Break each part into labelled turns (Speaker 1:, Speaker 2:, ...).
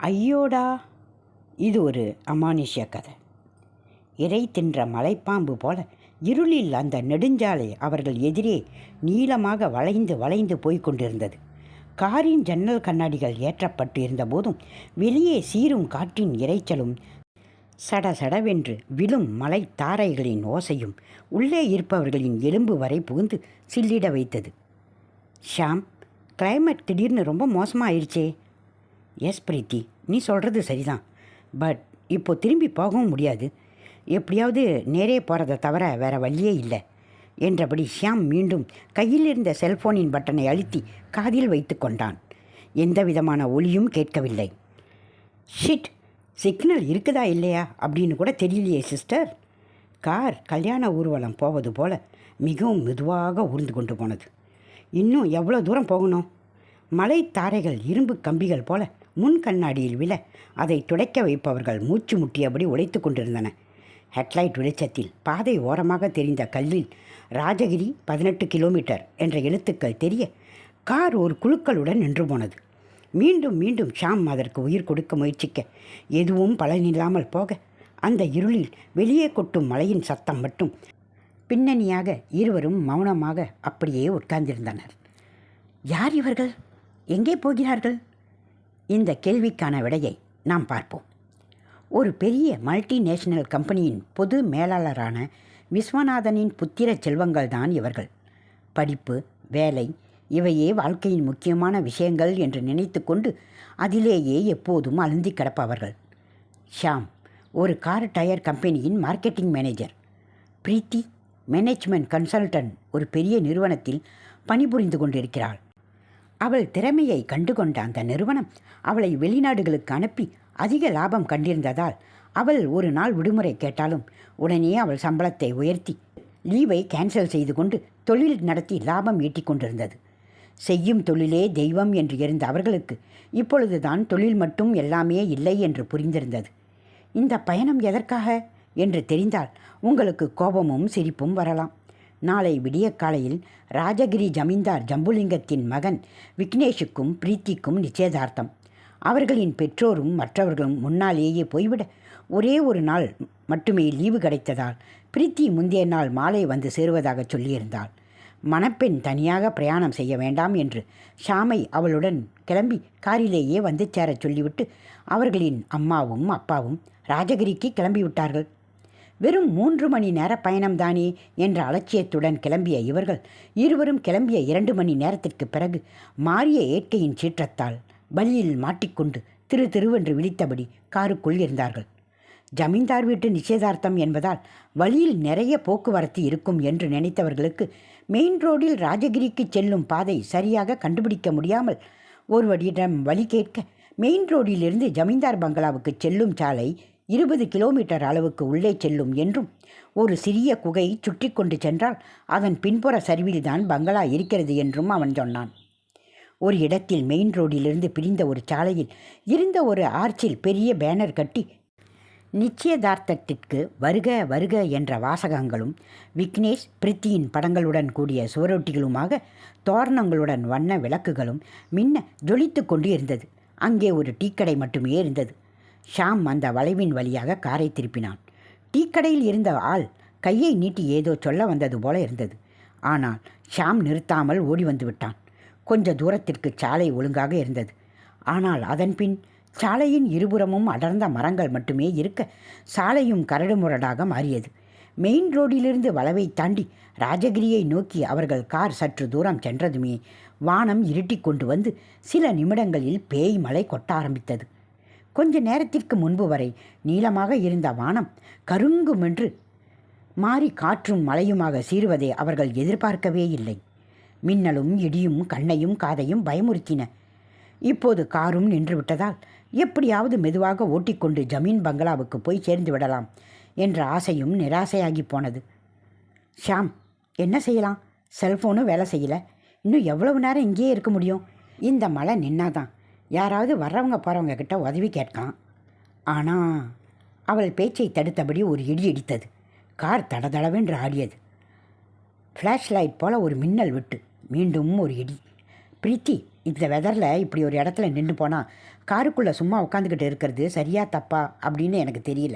Speaker 1: ஐயோடா. இது ஒரு அமானுஷ்ய கதை. இறை தின்ற மலைப்பாம்பு போல இருளில் அந்த நெடுஞ்சாலை அவர்கள் எதிரே நீளமாக வளைந்து வளைந்து போய்க் கொண்டிருந்தது. காரின் ஜன்னல் கண்ணாடிகள் ஏற்றப்பட்டு இருந்தபோதும் வெளியே சீரும் காற்றின் இரைச்சலும் சட சடவென்று விழும் மலை தாரைகளின் ஓசையும் உள்ளே இருப்பவர்களின் எலும்பு வரை புகுந்து சில்லிட வைத்தது. ஷாம் கிளைமேட் திடீர்னு ரொம்ப மோசமாயிருச்சே. எஸ் பிரீத்தி நீ சொல்கிறது சரிதான். பட் இப்போது திரும்பி போகவும் முடியாது. எப்படியாவது நேரே போகிறத தவிர வேறு வழியே இல்லை என்றபடி ஷியாம் மீண்டும் கையில் இருந்த செல்போனின் பட்டனை அழுத்தி காதில் வைத்து கொண்டான். எந்த விதமான ஒளியும் கேட்கவில்லை. ஷிட் சிக்னல் இருக்குதா இல்லையா? அப்படின்னு கூட தெரியலையே சிஸ்டர். கார் கல்யாண ஊர்வலம் போவது போல மிகவும் மெதுவாக ஊர்ந்து கொண்டு போனது. இன்னும் எவ்வளோ தூரம் போகணும்? மலை தாரைகள் இரும்பு கம்பிகள் போல முன் கண்ணாடியில் விழ அதை துடைக்க வைப்பவர்கள் மூச்சு முட்டியபடி உடைத்து கொண்டிருந்தன. ஹெட்லைட் வெளிச்சத்தில் பாதை ஓரமாக தெரிந்த கல்லில் ராஜகிரி பதினெட்டு கிலோமீட்டர் என்ற எழுத்துக்கள் தெரிய கார் ஒரு குழுக்களுடன் நின்று போனது. மீண்டும் மீண்டும் ஷாம் அதற்கு உயிர் கொடுக்க முயற்சிக்க எதுவும் பலனில்லாமல் போக அந்த இருளில் வெளியே கொட்டும் மலையின் சத்தம் மட்டும் பின்னணியாக இருவரும் மௌனமாக அப்படியே உட்கார்ந்திருந்தனர். யார் இவர்கள்? எங்கே போகிறார்கள்? இந்த கேள்விக்கான விடையை நாம் பார்ப்போம். ஒரு பெரிய மல்டிநேஷனல் கம்பெனியின் பொது மேலாளரான விஸ்வநாதனின் புத்திர செல்வங்கள் தான் இவர்கள். படிப்பு வேலை இவையே வாழ்க்கையின் முக்கியமான விஷயங்கள் என்று நினைத்து கொண்டு அதிலேயே எப்போதும் அழுந்தி கிடப்பவர்கள். ஷாம் ஒரு கார் டயர் கம்பெனியின் marketing manager. Preethi management consultant ஒரு பெரிய நிறுவனத்தில் பணிபுரிந்து கொண்டிருக்கிறாள். அவள் திறமையை கண்டுகொண்ட அந்த நிறுவனம். அவளை வெளிநாடுகளுக்கு அனுப்பி அதிக லாபம் கண்டிருந்ததால் அவள் ஒரு நாள் விடுமுறை கேட்டாலும் உடனே அவள் சம்பளத்தை உயர்த்தி லீவை கேன்சல் செய்து கொண்டு தொழில் நடத்தி லாபம் ஈட்டிக் கொண்டிருந்தது. செய்யும் தொழிலே தெய்வம் என்று இருந்த அவர்களுக்கு இப்பொழுதுதான் தொழில் மட்டும் எல்லாமே இல்லை என்று புரிந்திருந்தது. இந்த பயணம் எதற்காக? என்று தெரிந்தால் உங்களுக்கு கோபமும் சிரிப்பும் வரலாம். நாளை விடிய காலையில் ராஜகிரி ஜமீன்தார் ஜம்புலிங்கத்தின் மகன் விக்னேஷுக்கும் பிரீத்திக்கும் நிச்சயதார்த்தம். அவர்களின் பெற்றோரும் மற்றவர்களும் முன்னாலேயே போய்விட ஒரே ஒரு நாள் மட்டுமே லீவு கிடைத்ததால் பிரீத்தி முந்தைய நாள் மாலை வந்து சேருவதாக சொல்லியிருந்தாள். மணப்பெண் தனியாக பிரயாணம் செய்ய வேண்டாம் என்று ஷாமை அவளுடன் கிளம்பி காரிலேயே வந்து சேரச் சொல்லிவிட்டு அவர்களின் அம்மாவும் அப்பாவும் ராஜகிரிக்கு கிளம்பிவிட்டார்கள். வெறும் மூன்று மணி நேர பயணம்தானே என்ற அலட்சியத்துடன் கிளம்பிய இவர்கள் இருவரும் கிளம்பிய இரண்டு மணி நேரத்திற்கு பிறகு மாறிய ஏற்கையின் சீற்றத்தால் வழியில் மாட்டிக்கொண்டு திரு திருவென்று விழித்தபடி காருக்குள் இருந்தார்கள். ஜமீன்தார் வீட்டு நிச்சயதார்த்தம் என்பதால் வழியில் நிறைய போக்குவரத்து இருக்கும் என்று நினைத்தவர்களுக்கு மெயின் ரோடில் ராஜகிரிக்கு செல்லும் பாதை சரியாக கண்டுபிடிக்க முடியாமல் ஒருவரிடம் வழி கேட்க மெயின் ரோடிலிருந்து ஜமீன்தார் பங்களாவுக்கு செல்லும் சாலை இருபது கிலோமீட்டர் அளவுக்கு உள்ளே செல்லும் என்றும் ஒரு சிறிய குகை சுற்றி கொண்டு சென்றால் அதன் பின்புற சரிவில்தான் பங்களா இருக்கிறது என்றும் அவன் சொன்னான். ஒரு இடத்தில் மெயின் ரோடிலிருந்து பிரிந்த ஒரு சாலையில் இருந்த ஒரு ஆர்ச்சில் பெரிய பேனர் கட்டி நிச்சயதார்த்தத்திற்கு வருக வருக என்ற வாசகங்களும் விக்னேஷ் பிரித்தியின் படங்களுடன் கூடிய சுவரொட்டிகளுமாக தோரணங்களுடன் வண்ண விளக்குகளும் மின்ன ஜொலித்து கொண்டு இருந்தது அங்கே ஒரு டீக்கடை மட்டுமே இருந்தது. ஷாம் அந்த வளைவின் வழியாக காரை திருப்பினான். டீக்கடையில் இருந்த ஆள் கையை நீட்டி ஏதோ சொல்ல வந்தது போல இருந்தது. ஆனால் ஷாம் நிறுத்தாமல் ஓடி வந்து விட்டான். கொஞ்ச தூரத்திற்கு சாலை ஒழுங்காக இருந்தது. ஆனால் அதன்பின் சாலையின் இருபுறமும் அடர்ந்த மரங்கள் மட்டுமே இருக்க சாலையும் கரடுமுரடாக மாறியது. மெயின் ரோடிலிருந்து வளவை தாண்டி ராஜகிரியை நோக்கி அவர்கள் கார் சற்று தூரம் சென்றதுமே வானம் இருட்டி கொண்டு வந்து சில நிமிடங்களில் பேய் மழை கொட்ட ஆரம்பித்தது. கொஞ்ச நேரத்திற்கு முன்பு வரை நீளமாக இருந்த வானம் கருங்குமென்று மாறி காற்றும் மழையுமாக சீருவதை அவர்கள் எதிர்பார்க்கவே இல்லை. மின்னலும் இடியும் கண்ணையும் காதையும் பயமுறுத்தின. இப்போது காரும் நின்றுவிட்டதால் எப்படியாவது மெதுவாக ஓட்டிக்கொண்டு ஜமீன் பங்களாவுக்கு போய் சேர்ந்து விடலாம் என்ற ஆசையும் நிராசையாகி போனது. ஷாம் என்ன செய்யலாம்? செல்ஃபோனும் வேலை செய்யலை. இன்னும் எவ்வளவு நேரம் இங்கேயே இருக்க முடியும்? இந்த மழை நின்னாதான். யாராவது வர்றவங்க போகிறவங்க கிட்ட உதவி கேட்கான். ஆனால் அவள் பேச்சை தடுத்தபடி ஒரு இடி இடித்தது கார் தடதடவென்று ஆடியது. ஃப்ளாஷ் லைட் போல் ஒரு மின்னல் விட்டு மீண்டும் ஒரு இடி. பிரீத்தி இந்த வெதரில் இப்படி ஒரு இடத்துல நின்று போனால் காருக்குள்ளே சும்மா உட்காந்துக்கிட்டு இருக்கிறது சரியா தப்பா? அப்படின்னு எனக்கு தெரியல.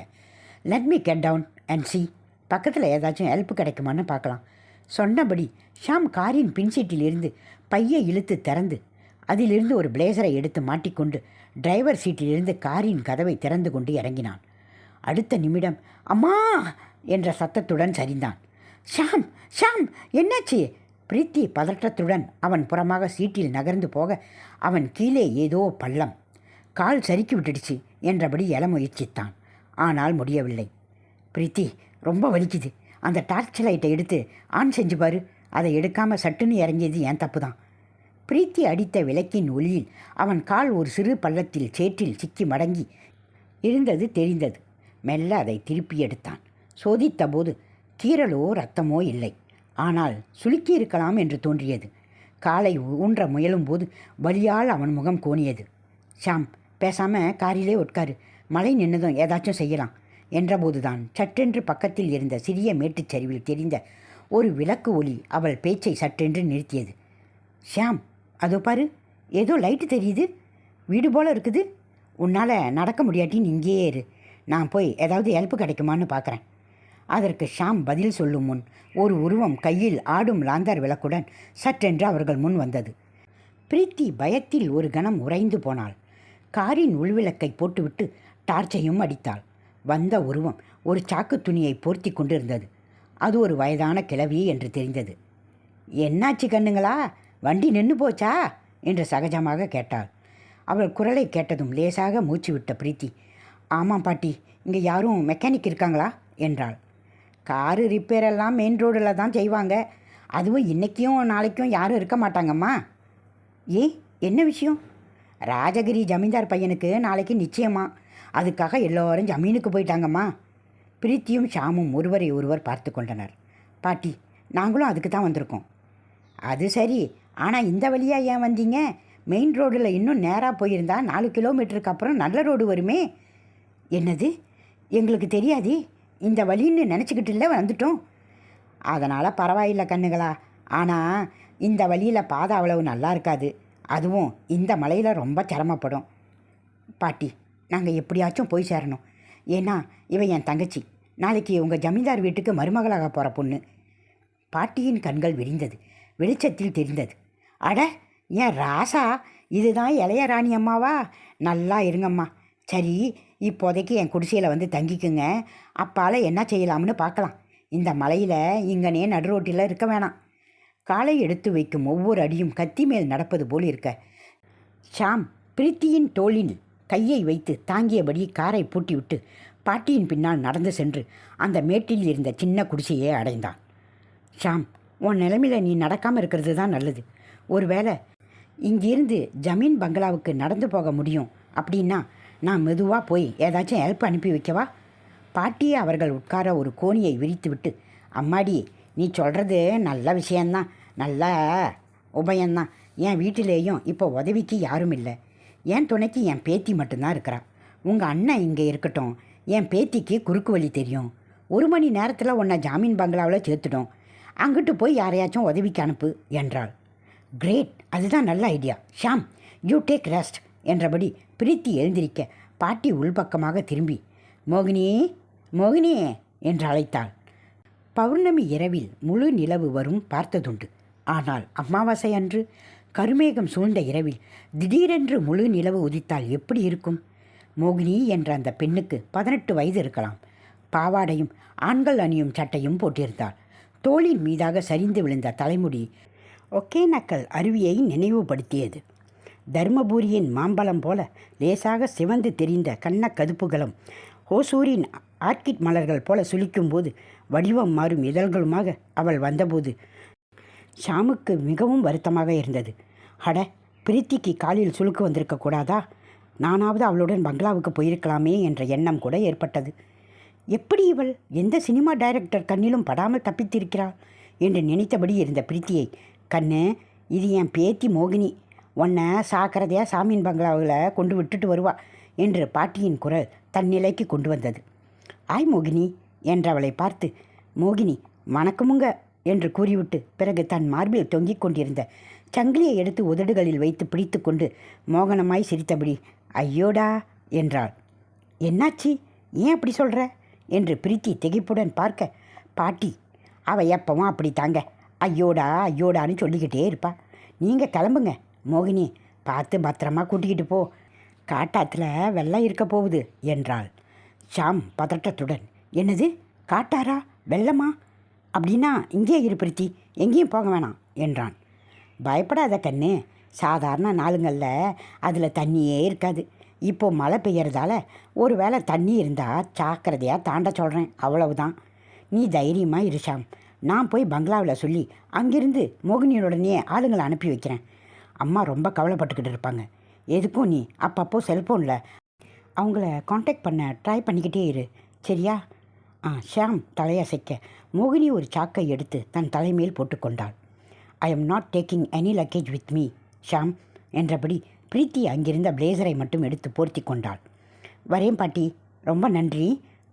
Speaker 1: Let me get down and see பக்கத்தில் ஏதாச்சும் ஹெல்ப் கிடைக்குமான்னு பார்க்கலாம். சொன்னபடி ஷாம் காரின் பின்சீட்டிலிருந்து பையை இழுத்து திறந்து அதிலிருந்து ஒரு பிளேசரை எடுத்து மாட்டிக்கொண்டு டிரைவர் சீட்டிலிருந்து காரின் கதவை திறந்து கொண்டு இறங்கினான். அடுத்த நிமிடம் அம்மா! என்ற சத்தத்துடன் சரிந்தான். ஷாம்! ஷாம்! என்னாச்சு? பிரீத்தி பதற்றத்துடன் அவன் புறமாக சீட்டில் நகர்ந்து போக அவன் கீழே ஏதோ பள்ளம் கால் சறுக்கி விட்டுடுச்சு என்றபடி எல முயற்சித்தான். ஆனால் முடியவில்லை. பிரீத்தி ரொம்ப வலிக்குது. அந்த டார்ச் லைட்டை எடுத்து ஆன் செஞ்சு பாரு. அதை எடுக்காமல் சட்டுன்னு இறங்கியது என் தப்பு தான். பிரீத்தி அடித்த விளக்கின் ஒளியில் அவன் கால் ஒரு சிறு பள்ளத்தில் சேற்றில் சிக்கி மடங்கி இருந்தது தெரிந்தது. மெல்ல அதை திருப்பி எடுத்தான். சோதித்தபோது கீறலோ ரத்தமோ இல்லை. ஆனால் சுளுக்கி இருக்கலாம் என்று தோன்றியது. காலை ஊன்ற முயலும்போது வலியால் அவன் முகம் கோணியது. ஷாம் பேசாம காரிலே உட்காரு. மழை நின்னதும் ஏதாச்சும் செய்யலாம் என்றபோதுதான் சற்றென்று பக்கத்தில் இருந்த சிறிய மேட்டுச்சரிவில் தெரிந்த ஒரு விளக்கு ஒளி அவள் பேச்சை சற்றென்று நிறுத்தியது. ஷியாம் அதோ பாரு ஏதோ லைட்டு தெரியுது. வீடு போல் இருக்குது. உன்னால் நடக்க முடியாட்டின்னு இங்கேயே இரு. நான் போய் ஏதாவது ஹெல்ப் கிடைக்குமான்னு பார்க்குறேன் அதற்கு ஷாம் பதில் சொல்லும் முன் ஒரு உருவம் கையில் ஆடும் லாந்தர் விளக்குடன் சற்றென்று அவர்கள் முன் வந்தது. பிரீத்தி பயத்தில் ஒரு கணம் உறைந்து போனாள். காரின் உள்விளக்கை போட்டுவிட்டு டார்ச்சையும் அடித்தாள். வந்த உருவம் ஒரு சாக்கு துணியை போர்த்தி கொண்டிருந்தது. அது ஒரு வயதான கிழவி என்று தெரிந்தது. என்னாச்சு கண்ணுங்களா? வண்டி நின்று போச்சா? என்று சகஜமாக கேட்டாள். அவள் குரலை கேட்டதும் லேசாக மூச்சு விட்ட பிரீத்தி. ஆமாம் பாட்டி இங்கே யாரும் மெக்கானிக் இருக்காங்களா? என்றாள். காரு ரிப்பேர் எல்லாம் மெயின் ரோடில் தான் செய்வாங்க. அதுவும் இன்றைக்கும் நாளைக்கும் யாரும் இருக்க மாட்டாங்கம்மா. ஏ என்ன விஷயம்? ராஜகிரி ஜமீன்தார் பையனுக்கு நாளைக்கு நிச்சயமா. அதுக்காக எல்லோரும் ஜமீனுக்கு போயிட்டாங்கம்மா. பிரீத்தியும் ஷாமும் ஒருவரை ஒருவர் பார்த்து கொண்டனர். பாட்டி நாங்களும் அதுக்கு தான் வந்திருக்கோம். அது சரி ஆனால் இந்த வழியாக ஏன் வந்தீங்க? மெயின் ரோடில் இன்னும் நேராக போயிருந்தா நாலு கிலோமீட்டருக்கு அப்புறம் நல்ல ரோடு வருமே. என்னது? எங்களுக்கு தெரியாதே. இந்த வழின்னு நினச்சிக்கிட்டு இல்லை வந்துட்டோம். அதனால் பரவாயில்லை கண்ணுகளா. ஆனால் இந்த வழியில் பாதை அவ்வளவு நல்லா இருக்காது. அதுவும் இந்த மலையில் ரொம்ப சிரமப்படும். பாட்டி நாங்கள் எப்படியாச்சும் போய் சேரணும். ஏன்னா இவன் என் தங்கச்சி. நாளைக்கு உங்கள் ஜமீன்தார் வீட்டுக்கு மருமகளாக போகிற பொண்ணு. பாட்டியின் கண்கள் விரிந்தது. வெளிச்சத்தில் தெரிந்தது. அட ஏன் ராசா? இதுதான் இளையராணி அம்மாவா? நல்லா இருங்கம்மா. சரி இப்போதைக்கு என் குடிசையில் வந்து தங்கிக்குங்க. அப்பால் என்ன செய்யலாம்னு பார்க்கலாம். இந்த மலையில் இங்கனே நடுரோட்டில் இருக்க வேணாம். காலை எடுத்து வைக்கும் ஒவ்வொரு அடியும் கத்தி மேல் நடப்பது போல் இருக்க. ஷாம் பிரீத்தியின் தோளில் கையை வைத்து தாங்கியபடி காரை பூட்டிவிட்டு பாட்டியின் பின்னால் நடந்து சென்று அந்த மேட்டில் இருந்த சின்ன குடிசையை அடைந்தான். ஷாம் உன் நிலைமையில் நீ நடக்காமல் இருக்கிறது தான் நல்லது. ஒருவேளை இங்கிருந்து ஜமீன் பங்களாவுக்கு நடந்து போக முடியும் அப்படின்னா நான் மெதுவாக போய் ஏதாச்சும் ஹெல்ப் அனுப்பி வைக்கவா? பாட்டியை அவர்கள் உட்கார ஒரு கோணியை விரித்து விட்டு அம்மாடி நீ சொல்கிறது நல்ல விஷயந்தான் நல்ல உபயம்தான் என் வீட்டிலேயும் இப்போ உதவிக்கு யாரும் இல்லை. என் துணைக்கு என் பேத்தி மட்டும்தான் இருக்கிறா. உங்கள் அண்ணன் இங்கே இருக்கட்டும். என் பேத்திக்கு குறுக்கு வழி தெரியும். ஒரு மணி நேரத்தில் உன்னை ஜாமீன் பங்களாவில் சேர்த்துடும். அங்கிட்டு போய் யாரையாச்சும் உதவிக்கு அனுப்பு என்றாள். கிரேட் அதுதான் நல்ல idea Sham you take rest என்றபடி பிரீத்தி எழுந்திருக்க பாட்டி உள்பக்கமாக திரும்பி மோகினி மோகினி என்று அழைத்தாள். பௌர்ணமி இரவில் முழு நிலவு வரும் பார்த்ததுண்டு. ஆனால் அமாவாசை அன்று கருமேகம் சூழ்ந்த இரவில் திடீரென்று முழு நிலவு உதித்தால் எப்படி இருக்கும்? மோகினி என்ற அந்த பெண்ணுக்கு பதினெட்டு வயது இருக்கலாம். பாவாடையும் ஆண்கள் அணியும் சட்டையும் போட்டிருந்தாள். தோளின் மீதாக சரிந்து விழுந்த தலைமுடி ஒகேனக்கல் அருவியை நினைவுபடுத்தியது. தர்மபுரியின் மாம்பழம் போல லேசாக சிவந்து தெரிந்த கண்ண கதுப்புகளும் ஹோசூரின் ஆர்கிட் மலர்கள் போல சுளிக்கும்போது வடிவம் மாறும் இதழ்களுமாக அவள் வந்தபோது ஷாமுக்கு மிகவும் வருத்தமாக இருந்தது. அட பிரீத்திக்கு காலில் சுழுக்கு வந்திருக்க கூடாதா? நானாவது அவளுடன் பங்களாவுக்கு போயிருக்கலாமே என்ற எண்ணம் கூட ஏற்பட்டது. எப்படி இவள்? எந்த சினிமா டைரக்டர் கண்ணிலும் படாமல் தப்பித்திருக்கிறாள்? என்று நினைத்தபடி இருந்த பிரீத்தியை கண்ணு இது என் பேத்தி மோகினி. உன்னை சாக்கிரதையாக சாமியின் பங்களாவில் கொண்டு விட்டுட்டு வருவா என்று பாட்டியின் குரல் தன் நிலைக்கு கொண்டு வந்தது. ஆய் மோகினி என்றவளை பார்த்து மோகினி வணக்கமுங்க என்று கூறிவிட்டு பிறகு தன் மார்பில் தொங்கிக் கொண்டிருந்த சங்கிலியை எடுத்து உதடுகளில் வைத்து பிடித்துக்கொண்டு மோகனமாய் சிரித்தபடி ஐயோடா என்றாள். என்னாச்சி? ஏன் அப்படி சொல்கிற என்று பிரீத்தி திகைப்புடன் பார்க்க பாட்டி அவள் எப்பவும் அப்படி தாங்க ஐயோடா ஐயோடான்னு சொல்லிக்கிட்டே இருப்பா. நீங்கள் கிளம்புங்க. மோகினி பார்த்து பத்திரமா கூட்டிக்கிட்டு போ. காட்டாத்தில் வெள்ளம் இருக்க போகுது என்றாள். ஷாம் பதட்டத்துடன் என்னது? காட்டாரா? வெள்ளமா? அப்படின்னா இங்கே இரு எங்கேயும் போக வேணாம் என்றான். பயப்படாத கண்ணு. சாதாரண நாளுங்களில் அதில் தண்ணியே இருக்காது. இப்போது மழை பெய்யறதால ஒரு வேளை தண்ணி இருந்தால் ஜாக்கிரதையாக தாண்ட சொல்கிறேன் அவ்வளவுதான். நீ தைரியமாக இரு ஷாம். நான் போய் பங்களாவில் சொல்லி அங்கிருந்து மோகினியோடனே ஆளுங்களை அனுப்பி வைக்கிறேன். அம்மா ரொம்ப கவலைப்பட்டுக்கிட்டு இருப்பாங்க. எதுக்கும் நீ அப்பப்போ செல்ஃபோனில் அவங்கள காண்டாக்ட் பண்ண ட்ரை பண்ணிக்கிட்டே இரு. சரியா? ஆ ஷாம் தலையசைக்க மோகினி ஒரு சாக்கை எடுத்து தன் தலைமேல் போட்டுக்கொண்டாள் I am not taking any luggage with me Sham என்றபடி பிரீத்தி அங்கிருந்த பிளேசரை மட்டும் எடுத்து போர்த்தி கொண்டாள். வரேன் பாட்டி ரொம்ப நன்றி.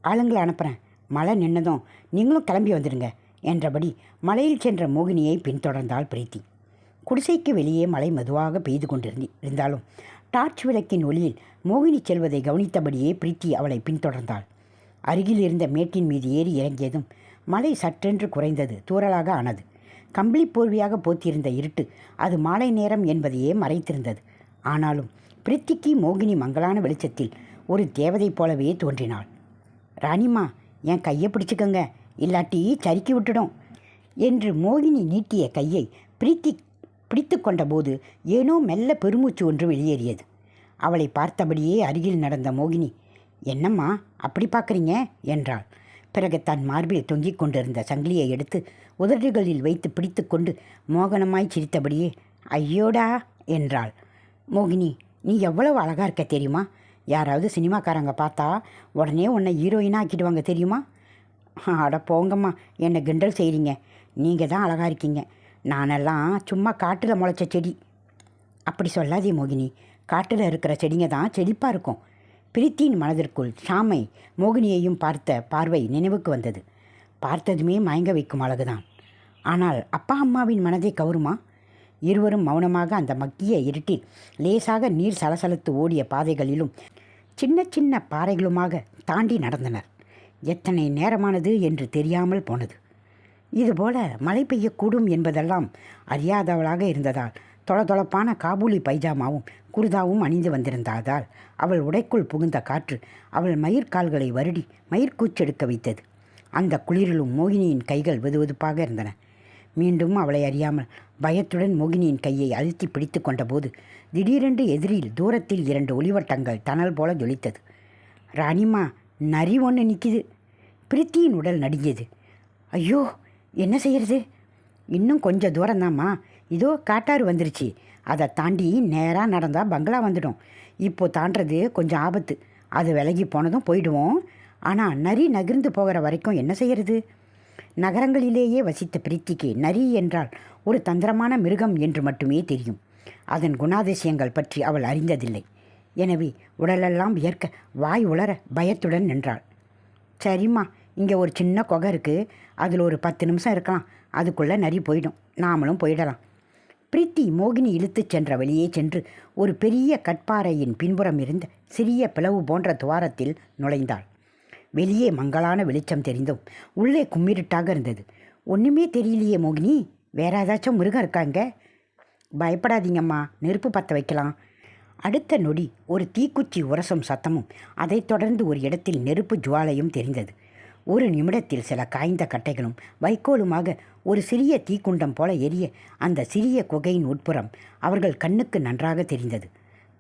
Speaker 1: ஆளுங்களை அனுப்புகிறேன் மழை நின்னதும் நீங்களும் கிளம்பி வந்துடுங்க. என்றபடி மலையில் சென்ற மோகினியை பின்தொடர்ந்தாள் பிரீத்தி. குடிசைக்கு வெளியே மழை மெதுவாக பெய்து கொண்டிருந்தி இருந்தாலும் டார்ச் விளக்கின் ஒளியில் மோகினி செல்வதை கவனித்தபடியே பிரீத்தி அவளை பின்தொடர்ந்தாள். அருகில் இருந்த மேட்டின் மீது ஏறி இறங்கியதும் மழை சற்றென்று குறைந்தது தூறலாக ஆனது. கம்பளி போர்வையாக போத்தியிருந்த இருட்டு அது மாலை நேரம் என்பதையே மறைத்திருந்தது. ஆனாலும் பிரித்திக்கு மோகினி மங்களான வெளிச்சத்தில் ஒரு தேவதை போலவே தோன்றினாள். ராணிமா என் கையை பிடிச்சுக்கங்க. இல்லாட்டி சறுக்கி விட்டுடும் என்று மோகினி நீட்டிய கையை பிரீத்தி பிடித்து கொண்டபோது ஏனோ மெல்ல பெருமூச்சு ஒன்று வெளியேறியது. அவளை பார்த்தபடியே அருகில் நடந்த மோகினி என்னம்மா அப்படி பார்க்குறீங்க? என்றாள். பிறகு தன் மார்பில் தொங்கிக் கொண்டிருந்த சங்கிலியை எடுத்து உதடுகளில் வைத்து பிடித்துக்கொண்டு மோகனமாய் சிரித்தபடியே ஐயோடா என்றாள். மோகினி நீ எவ்வளவு அழகாக இருக்க தெரியுமா? யாராவது சினிமாக்காரங்க பார்த்தா உடனே உன்னை ஹீரோயினாக ஆக்கிடுவாங்க தெரியுமா? அட போங்கம்மா என்னை கிண்டல் செய்கிறீங்க நீங்கள் தான் அழகா இருக்கீங்க. நானெல்லாம் சும்மா காட்டில் முளைச்ச செடி. அப்படி சொல்லாதே மோகினி. காட்டில் இருக்கிற செடிங்க தான் செழிப்பாக இருக்கும். பிரீத்தியின் மனதிற்குள் ஷாமை மோகினியையும் பார்த்த பார்வை நினைவுக்கு வந்தது. பார்த்ததுமே மயங்க வைக்கும் அழகுதான். ஆனால் அப்பா அம்மாவின் மனதை கவருமா? இருவரும் மௌனமாக அந்த மக்கிய இருட்டில் லேசாக நீர் சலசலத்து ஓடிய பாதைகளிலும் சின்ன சின்ன பாறைகளுமாக தாண்டி நடந்தனர். எத்தனை நேரமானது என்று தெரியாமல் போனது. இதுபோல மழை பெய்யக்கூடும் என்பதெல்லாம் அறியாதவளாக இருந்ததால் தொளதொளப்பான காபூலி பைஜாமாவும் குருதாவும் அணிந்து வந்திருந்ததால் அவள் உடைக்குள் புகுந்த காற்று அவள் மயிர்கால்களை வருடி மயிர்கூச்செடுக்க வைத்தது. அந்த குளிரிலும் மோகினியின் கைகள் வெதுவெதுப்பாக இருந்தன. மீண்டும் அவளை அறியாமல் பயத்துடன் மோகினியின் கையை அழுத்தி பிடித்து கொண்டபோது திடீரென்று எதிரில் தூரத்தில் இரண்டு ஒளிவட்டங்கள் தணல் போல ஜொலித்தது. ராணிமா நரி ஒன்று நிற்கிது பிரித்தியின் உடல் நடுங்கியது. ஐயோ என்ன செய்கிறது இன்னும் கொஞ்சம் தூரம்தாம்மா. இதோ காட்டாறு வந்துருச்சு. அதை தாண்டி நேராக நடந்தால் பங்களா வந்துடும். இப்போது தாண்டுறது கொஞ்சம் ஆபத்து. அது விலகி போனதும் போயிடுவோம். ஆனால் நரி நகர்ந்து போகிற வரைக்கும் என்ன செய்கிறது நகரங்களிலேயே வசித்த பிரீத்திக்கு நரி என்றால் ஒரு தந்திரமான மிருகம் என்று மட்டுமே தெரியும். அதன் குணாதிசயங்கள் பற்றி அவள் அறிந்ததில்லை. எனவே உடலெல்லாம் வியர்க்க வாய் உளர பயத்துடன் நின்றாள். சரிம்மா இங்கே ஒரு சின்ன குகை இருக்குது அதில் ஒரு பத்து நிமிஷம் இருக்கலாம். அதுக்குள்ளே நரி போயிடும். நாமளும் போயிடலாம். பிரீத்தி மோகினி இழுத்துச் சென்ற வழியே சென்று ஒரு பெரிய கட்பாறையின் பின்புறம் இருந்த சிறிய பிளவு போன்ற துவாரத்தில் நுழைந்தாள். வெளியே மங்கலான வெளிச்சம் தெரிந்தும் உள்ளே கும்மிருட்டாக இருந்தது. ஒன்றுமே தெரியலையே மோகினி. வேற ஏதாச்சும் மிருகம் இருக்காங்க பயப்படாதீங்கம்மா. நெருப்பு பற்ற வைக்கலாம். அடுத்த நொடி ஒரு தீக்குச்சி உரசும் சத்தமும் அதைத் தொடர்ந்து ஒரு இடத்தில் நெருப்பு ஜுவாலையும் தெரிந்தது. ஒரு நிமிடத்தில் சில காய்ந்த கட்டைகளும் வைக்கோலுமாக ஒரு சிறிய தீக்குண்டம் போல எரிய அந்த சிறிய குகையின் உட்புறம் அவர்கள் கண்ணுக்கு நன்றாக தெரிந்தது.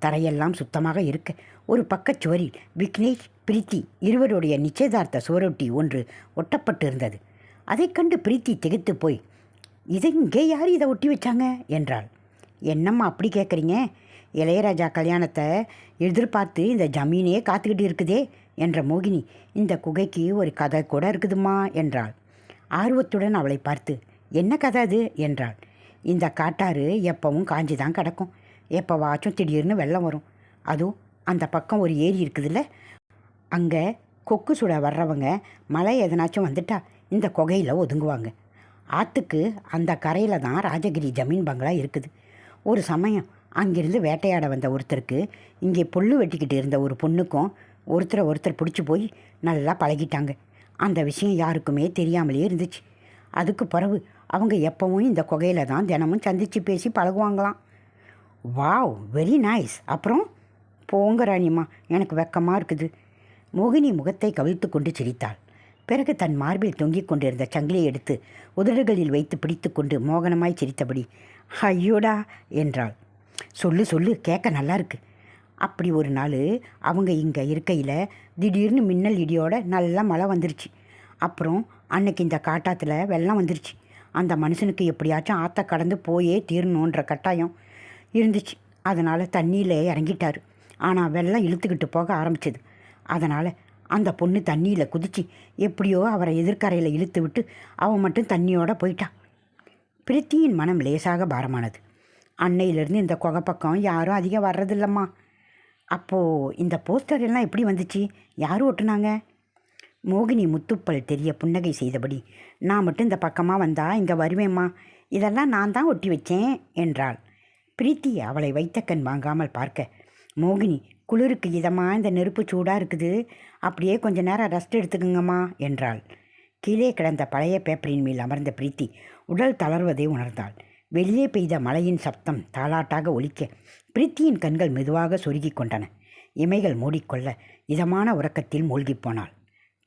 Speaker 1: தரையெல்லாம் சுத்தமாக இருக்க ஒரு பக்கச் சுவரில் விக்னேஷ் பிரீத்தி இருவருடைய நிச்சயதார்த்த சுவரொட்டி ஒன்று ஒட்டப்பட்டு இருந்தது அதைக் கண்டு பிரீத்தி திகைத்து போய் இதை இங்கே யார் இதை ஒட்டி வச்சாங்க? என்றாள். என்னம்மா அப்படி கேட்குறீங்க? இளையராஜா கல்யாணத்தை எதிர்பார்த்து இந்த ஜமீனே காத்துக்கிட்டு இருக்குதே என்ற மோகினி இந்த குகைக்கு ஒரு கதை கூட இருக்குதுமா என்றாள். ஆர்வத்துடன் அவளை பார்த்து என்ன கதை அது? என்றாள். இந்த காட்டாறு எப்பவும் காஞ்சி தான் கிடக்கும். எப்போவாச்சும் திடீர்னு வெள்ளம் வரும். அதுவும் அந்த பக்கம் ஒரு ஏரி இருக்குதுல்ல? அங்கே கொக்கு சுட வர்றவங்க மழை எதனாச்சும் வந்துட்டா இந்த குகையில் ஒதுங்குவாங்க. ஆற்றுக்கு அந்த கரையில் தான் ராஜகிரி ஜமீன் பங்களா இருக்குது. ஒரு சமயம் அங்கிருந்து வேட்டையாட வந்த ஒருத்தருக்கு இங்கே புல்லு வெட்டிக்கிட்டு இருந்த ஒரு பொண்ணுக்கும் ஒருத்தரை ஒருத்தர் பிடிச்சி போய் நல்லா பழகிட்டாங்க. அந்த விஷயம் யாருக்குமே தெரியாமலே இருந்துச்சு. அதுக்கு பிறகு அவங்க எப்பவும் இந்த குகையில் தான் தினமும் சந்தித்து பேசி பழகுவாங்களாம். Wow very nice. அப்புறம்? போங்க ராணிம்மா எனக்கு வெக்கமாக இருக்குது. மோகினி முகத்தை கவிழ்த்து கொண்டு சிரித்தாள். பிறகு தன் மார்பில் தொங்கிக் கொண்டிருந்த சங்கிலியை எடுத்து உதடுகளில் வைத்து பிடித்துக்கொண்டு மோகனமாய் சிரித்தபடி ஐயோடா என்றாள். சொல்லு சொல்லு கேட்க நல்லா இருக்கு அப்படி ஒரு நாள் அவங்க இங்கே இருக்கையில் திடீர்னு மின்னல் இடியோட நல்லா மழை வந்துருச்சு. அப்புறம் அன்னைக்கு இந்த காட்டாத்தில் வெள்ளம் வந்துருச்சு. அந்த மனுஷனுக்கு எப்படியாச்சும் ஆற்ற கடந்து போயே தீரணுன்ற கட்டாயம் இருந்துச்சு. அதனால் தண்ணியில் இறங்கிட்டார். ஆனால் வெள்ளம் இழுத்துக்கிட்டு போக ஆரம்பிச்சது. அதனால் அந்த பொண்ணு தண்ணியில் குதிச்சு எப்படியோ அவரை எதிர்க்கரையில் இழுத்து விட்டு அவன் மட்டும் தண்ணியோட போயிட்டான் பிரித்தியின் மனம் லேசாக பாரமானது. அன்னையிலேருந்து இந்த குகை பக்கம் யாரும் அதிகம் வர்றதில்லம்மா. அப்போது இந்த போஸ்டர் எல்லாம் எப்படி வந்துச்சு? யார் ஒட்டுனாங்க? மோகினி முத்துப்பல் தெரிய புன்னகை செய்தபடி நான் மட்டும் இந்த பக்கமாக வந்தா இங்கே வருவேம்மா. இதெல்லாம் நான் தான் ஒட்டி வச்சேன் என்றாள். பிரீத்தி அவளை வைத்த கண் வாங்காமல் பார்க்க மோகினி குளிருக்கு இதமாக இந்த நெருப்பு சூடாக இருக்குது. அப்படியே கொஞ்ச நேரம் ரெஸ்ட் எடுத்துக்குங்கம்மா என்றாள். கீழே கிடந்த பழைய பேப்பரின் மேல் அமர்ந்த பிரீத்தி உடல் தளர்வதை உணர்ந்தாள். வெளியே பெய்த மழையின் சப்தம் தாளாட்டாக ஒலிக்க பிரீத்தியின் கண்கள் மெதுவாக சொருகிக் கொண்டன. இமைகள் மூடிக்கொள்ள இதமான உறக்கத்தில் மூழ்கிப் போனாள்.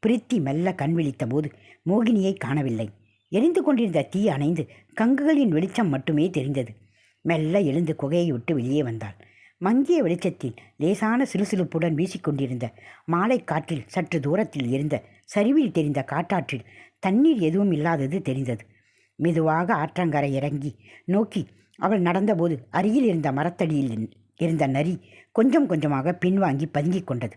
Speaker 1: பிரீத்தி மெல்ல கண் விழித்த போது மோகினியை காணவில்லை. எரிந்து கொண்டிருந்த தீ அணைந்து கங்குகளின் வெளிச்சம் மட்டுமே தெரிந்தது. மெல்ல எழுந்து குகையை விட்டு வெளியே வந்தாள். மங்கிய வெளிச்சத்தில் லேசான சிலுசிலுப்புடன் வீசிக்கொண்டிருந்த மாலை காற்றில் சற்று தூரத்தில் இருந்த சரிவில் தெரிந்த காட்டாற்றில் தண்ணீர் எதுவும் இல்லாதது தெரிந்தது. மெதுவாக ஆற்றங்கரை இறங்கி நோக்கி அவள் நடந்தபோது அருகில் இருந்த மரத்தடியில் இருந்த நரி கொஞ்சம் கொஞ்சமாக பின்வாங்கி பதுங்கிக் கொண்டது.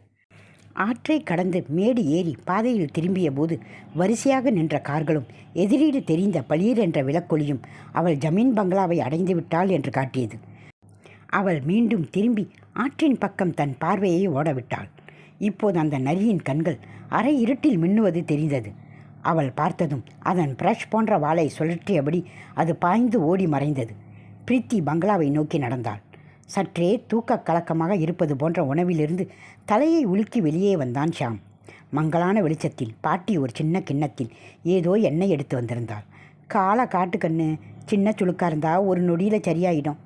Speaker 1: ஆற்றை கடந்து மேடு ஏறி பாதையில் திரும்பிய போது வரிசையாக நின்ற கார்களும் எதிரீடு தெரிந்த பளீர் என்ற விளக்கொலியும் அவள் ஜமீன் பங்களாவை அடைந்து விட்டாள் என்று காட்டியது. அவள் மீண்டும் திரும்பி ஆற்றின் பக்கம் தன் பார்வையை ஓடவிட்டாள். இப்போது அந்த நரியின் கண்கள் அரை இருட்டில் மின்னுவது தெரிந்தது. அவள் பார்த்ததும் அதன் பிரஷ் போன்ற வாளை சுழற்றியபடி அது பாய்ந்து ஓடி மறைந்தது. பிரீத்தி பங்களாவை நோக்கி நடந்தாள். சற்றே தூக்க கலக்கமாக இருப்பது போன்ற உணவிலிருந்து தலையை உலுக்கி வெளியே வந்தான் ஷாம் மங்களான வெளிச்சத்தில் பாட்டி ஒரு சின்ன கிண்ணத்தில் ஏதோ எண்ணெய் எடுத்து வந்திருந்தாள். காலை காட்டுக்கண்ணு சின்ன சுழுக்கா இருந்தா ஒரு நொடியில் சரியாயிடும்.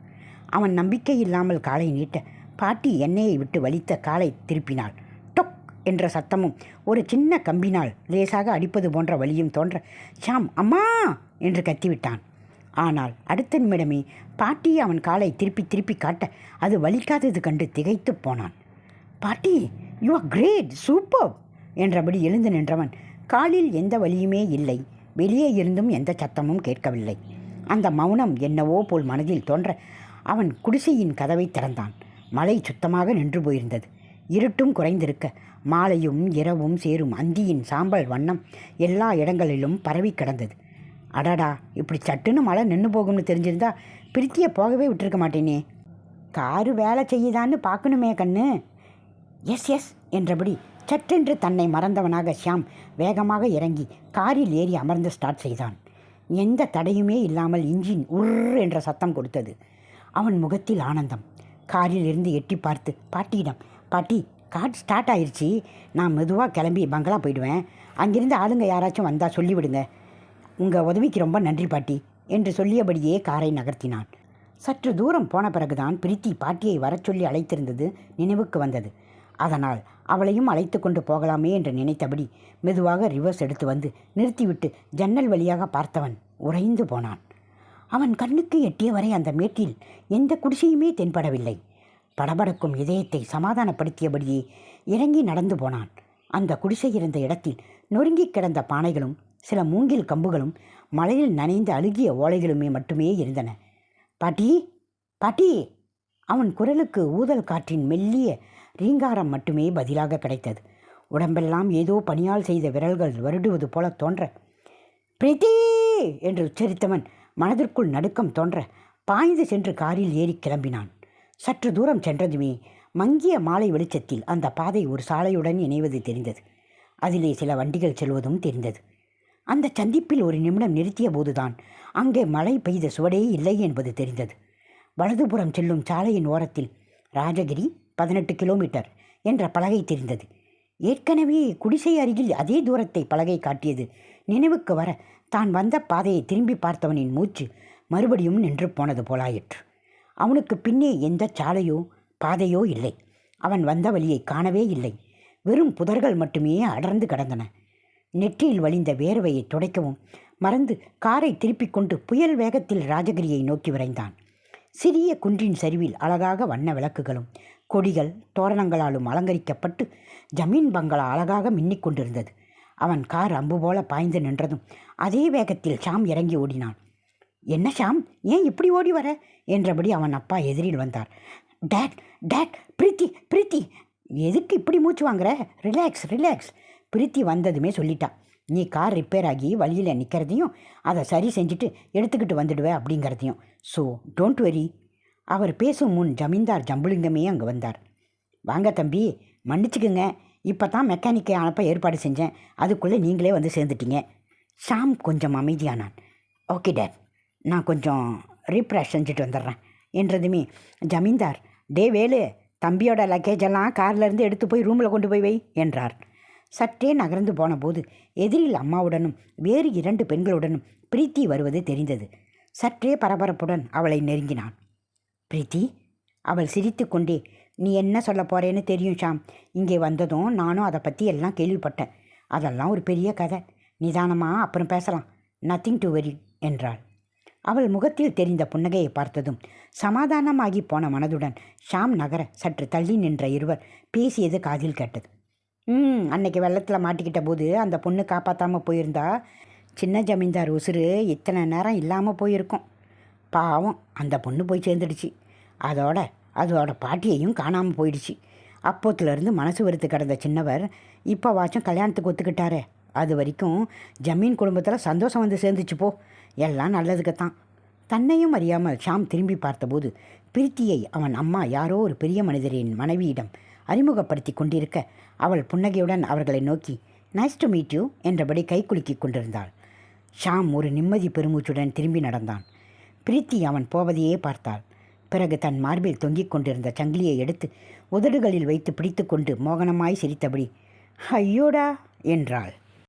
Speaker 1: அவன் நம்பிக்கை இல்லாமல் காலை நீட்ட பாட்டி எண்ணெயை விட்டு வலித்த காலை திருப்பினாள். என்ற சத்தமும் ஒரு சின்ன கம்பினால் லேசாக அடிப்பது போன்ற வலியும் தோன்ற ஷாம் அம்மா! என்று கத்திவிட்டான். ஆனால் அடுத்த நிமிடமே பாட்டி அவன் காலை திருப்பி திருப்பி காட்ட அது வலிக்காதது கண்டு திகைத்து போனான். பாட்டி யூ ஆர் கிரேட் சூப்பர் என்றபடி எழுந்து நின்றவன் காலில் எந்த வலியுமே இல்லை வெளியே இருந்தும் எந்த சத்தமும் கேட்கவில்லை. அந்த மௌனம் என்னவோ போல் மனதில் தோன்ற அவன் குடிசையின் கதவை திறந்தான். மழை சுத்தமாக நின்று போயிருந்தது. இருட்டும் குறைந்திருக்க. மாலையும் இரவும் சேரும் அந்தியின் சாம்பல் வண்ணம் எல்லா இடங்களிலும் பரவி கிடந்தது. அடடா இப்படி சட்டுன்னு மழை நின்று போகும்னு தெரிஞ்சிருந்தா பிரித்தியை போகவே விட்டுருக்க மாட்டேனே. காரு வேலை செய்யுதான்னு பார்க்கணுமே கண்ணு. எஸ் எஸ் என்றபடி சட்டென்று தன்னை மறந்தவனாக ஷியாம் வேகமாக இறங்கி காரில் ஏறி அமர்ந்து ஸ்டார்ட் செய்தான். எந்த தடையுமே இல்லாமல் இன்ஜின் உர் என்ற சத்தம் கொடுத்தது. அவன் முகத்தில் ஆனந்தம். காரில் இருந்து எட்டி பார்த்து பாட்டியிடம் பாட்டி காட் ஸ்டார்ட் ஆயிடுச்சு நான் மெதுவாக கிளம்பி பங்களா போயிடுவேன். அங்கிருந்து ஆளுங்க யாராச்சும் வந்தால் சொல்லிவிடுங்க. உங்கள் உதவிக்கு ரொம்ப நன்றி பாட்டி என்று சொல்லியபடியே காரை நகர்த்தினான். சற்று தூரம் போன பிறகுதான் பிரீத்தி பாட்டியை வரச் சொல்லி அழைத்திருந்தது நினைவுக்கு வந்தது. அதனால் அவளையும் அழைத்து கொண்டு போகலாமே என்று நினைத்தபடி மெதுவாக ரிவர்ஸ் எடுத்து வந்து நிறுத்திவிட்டு ஜன்னல் வழியாக பார்த்தவன் உறைந்து போனான். அவன் கண்ணுக்கு எட்டிய வரை அந்த மேட்டில் எந்த குடிசையுமே தென்படவில்லை. படபடக்கும் இதயத்தை சமாதானப்படுத்தியபடியே இறங்கி நடந்து போனான். அந்த குடிசை இருந்த இடத்தில் நொறுங்கி கிடந்த பானைகளும் சில மூங்கில் கம்புகளும் மழையில் நனைந்த அழுகிய ஓலைகளுமே மட்டுமே இருந்தன. பாட்டி பாட்டி! அவன் குரலுக்கு ஊதல் காற்றின் மெல்லிய ரீங்காரம் மட்டுமே பதிலாக கிடைத்தது. உடம்பெல்லாம் ஏதோ பணியால் செய்த விரல்கள் வருடுவது போல தோன்ற பிரீத்தி! என்று உச்சரித்தவன் மனதிற்குள் நடுக்கம் தோன்ற பாய்ந்து சென்று காரில் ஏறி கிளம்பினான். சற்று தூரம் சென்றதுமே மங்கிய மாலை வெளிச்சத்தில் அந்த பாதை ஒரு சாலையுடன் இணைவது தெரிந்தது. அதிலே சில வண்டிகள் செல்வதும் தெரிந்தது. அந்த சந்திப்பில் ஒரு நிமிடம் நிறுத்திய போதுதான் அங்கே மழை பெய்த சுவடே இல்லை என்பது தெரிந்தது. வலதுபுறம் செல்லும் சாலையின் ஓரத்தில் ராஜகிரி பதினெட்டு கிலோமீட்டர் என்ற பலகை தெரிந்தது. ஏற்கனவே குடிசை அருகில் அதே தூரத்தை பலகை காட்டியது நினைவுக்கு வர தான் வந்த பாதையை திரும்பி பார்த்தவனின் மூச்சு மறுபடியும் நின்று போனது போலாயிற்று. அவனுக்கு பின்னே எந்த சாலையோ பாதையோ இல்லை. அவன் வந்த வழியை காணவே இல்லை. வெறும் புதர்கள் மட்டுமே அடர்ந்து கிடந்தன. நெற்றியில் வழிந்த வேர்வையை துடைக்கவும் மறந்து காரை திருப்பிக் கொண்டு புயல் வேகத்தில் ராஜகிரியை நோக்கி விரைந்தான். சிறிய குன்றின் சரிவில் அழகாக வண்ண விளக்குகளும் கொடிகள் தோரணங்களாலும் அலங்கரிக்கப்பட்டு ஜமீன் பங்களா அழகாக மின்னிக் கொண்டிருந்தது. அவன் கார் அம்பு போல பாய்ந்து நின்றதும் அதே வேகத்தில் ஷாம் இறங்கி ஓடினான். என்ன ஷாம்? ஏன் இப்படி ஓடி வர? என்றபடி அவன் அப்பா எதிரில் வந்தார். டேட் டேட் பிரீத்தி பிரீத்தி எதுக்கு இப்படி மூச்சு வாங்குற? Relax relax. பிரீத்தி வந்ததுமே சொல்லிட்டான் நீ கார் ரிப்பேர் ஆகி வழியில் நிற்கிறதையும் அதை சரி செஞ்சுட்டு எடுத்துக்கிட்டு வந்துடுவே அப்படிங்கிறதையும். ஸோ டோன்ட் வெரி அவர் பேசும் முன் ஜமீன்தார் ஜம்புலிங்கமே அங்கே வந்தார். வாங்க தம்பி மன்னிச்சுக்குங்க. இப்போ தான் மெக்கானிக்கை அனுப்ப ஏற்பாடு செஞ்சேன். அதுக்குள்ளே நீங்களே வந்து சேர்ந்துட்டீங்க. ஷாம் கொஞ்சம் அமைதியானான். Okay date. நான் கொஞ்சம் ரீப்ரெஷ் செஞ்சுட்டு வந்துடுறேன். என்றதுமே ஜமீன்தார் டே வேலு தம்பியோட லக்கேஜ் எல்லாம் கார்லேருந்து எடுத்து போய் ரூமில் கொண்டு போய் வை என்றார். சற்றே நகர்ந்து போனபோது எதிரில் அம்மாவுடனும் வேறு இரண்டு பெண்களுடனும் பிரீத்தி வருவது தெரிந்தது. சற்றே பரபரப்புடன் அவளை நெருங்கினான். பிரீத்தி அவள் சிரித்துக்கொண்டே நீ என்ன சொல்ல போறேன்னு தெரியும் ஷாம். இங்கே வந்ததும் நானும் அதை பற்றி எல்லாம் கேள்விப்பட்டேன். அதெல்லாம் ஒரு பெரிய கதை. நிதானமாக அப்புறம் பேசலாம். நத்திங் டு வெரி என்றாள். அவள் முகத்தில் தெரிந்த புன்னகையை பார்த்ததும் சமாதானமாகி போன மனதுடன் ஷாம் நகர சற்று தள்ளி நின்ற இருவர் பேசியது காதில் கேட்டது. ம் அன்னைக்கு வெள்ளத்தில் மாட்டிக்கிட்ட போது அந்த பொண்ணு காப்பாற்றாமல் போயிருந்தா? சின்ன ஜமீன்தார் உசுறு இத்தனை நேரம் இல்லாமல் போயிருக்கும். பாவம் அந்த பொண்ணு போய் சேர்ந்துடுச்சு. அதோட அதோட பாட்டியையும் காணாமல் போயிடுச்சு. அப்போத்துலேருந்து மனசு வெறுத்து கிடந்த சின்னவர் இப்போ வாச்சும் கல்யாணத்துக்கு ஒத்துக்கிட்டாரே. அது வரைக்கும் ஜமீன் குடும்பத்தில் சந்தோஷம் வந்து சேர்ந்துச்சு போ. எல்லாம் நல்லதுக்குத்தான். தன்னையும் அறியாமல் ஷாம் திரும்பி பார்த்தபோது பிரீத்தியை அவன் அம்மா யாரோ ஒரு பெரிய மனிதரின் மனைவியிடம் அறிமுகப்படுத்தி கொண்டிருக்க அவள் புன்னகையுடன் அவர்களை நோக்கி நைஸ் டு மீட் யூ என்றபடி குலுக்கிக் கொண்டிருந்தாள். ஷாம் ஒரு நிம்மதி பெருமூச்சுடன் திரும்பி நடந்தான். பிரீத்தி அவன் போவதையே பார்த்தாள். பிறகு தன் மார்பில் தொங்கிக் கொண்டிருந்த சங்கிலியை எடுத்து உதடுகளில் வைத்து பிடித்துக்கொண்டு மோகனமாய் சிரித்தபடி ஐயோடா என்றாள்.